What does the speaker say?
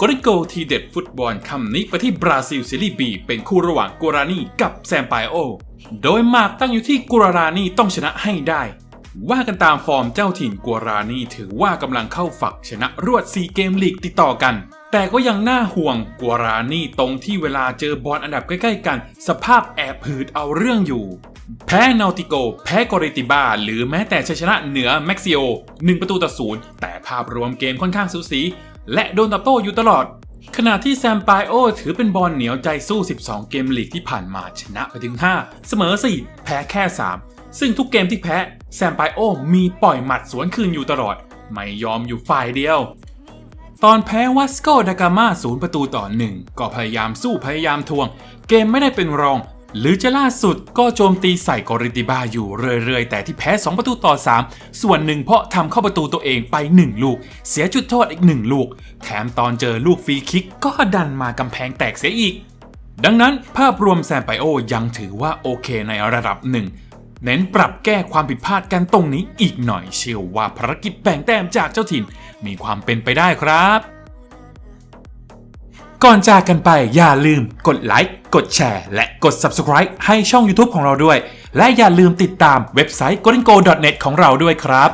กริโกทีเด็ดฟุตบอลคำนี้ไปที่บราซิลซีรีส์บีเป็นคู่ระหว่างกัวรานีกับแซมไปโอ โดยมาตั้งอยู่ที่กัวรานีต้องชนะให้ได้ ว่ากันตามฟอร์มเจ้าถิ่นกัวรานีถือว่ากำลังเข้าฝักชนะรวด 4 เกมลีกติดต่อกัน แต่ก็ยังน่าห่วงกัวรานีตรงที่เวลาเจอบอลอันดับใกล้ๆกัน สภาพแอบหืดเอาเรื่องอยู่ แพ้นาติโก แพ้กอริติบา หรือแม้แต่ชัยชนะเหนือแม็กซิโอ 1 ประตูต่อศูนย์แต่ภาพรวมเกมค่อนข้างสูสี และโดนตอบโต้อยู่ตลอด ขณะที่แซมปายโอถือเป็นบอลเหนียวใจสู้ 12 เกมลีกที่ผ่านมาชนะไปถึง 5 เสมอ 4 แพ้แค่ 3 ซึ่งทุกเกมที่แพ้แซมปายโอมีปล่อยหมัดสวนคืนอยู่ตลอด ไม่ยอมอยู่ฝ่ายเดียว ตอนแพ้วัสโกดากามาศูนย์ประตูต่อหนึ่งก็พยายามสู้พยายามทวง เกมไม่ได้เป็นรอง หรือจะล่าสุดก็โจมตีใส่กอริติบาอยู่เรื่อยๆ แต่ที่แพ้ 2 ประตูต่อ 3 ส่วนหนึ่งเพราะทำเข้าประตูตัวเองไป 1 ลูก เสียจุดโทษอีก 1 ลูก แถมตอนเจอลูกฟรีคิกก็ดันมากำแพงแตกเสียอีก ดังนั้นภาพรวมแซมไปโอยังถือว่าโอเคในระดับหนึ่งเน้นปรับแก้ความผิดพลาดกันตรงนี้อีกหน่อยเชื่อว่าภารกิจแบ่งแต้มจากเจ้าถิ่นมีความเป็นไปได้ครับ ก่อนจากกันไปอย่าลืมกดไลค์กดแชร์ และกด Subscribe ให้ช่อง YouTube ของเราด้วย และอย่าลืมติดตามเว็บไซต์ goldengo.net ของเราด้วยครับ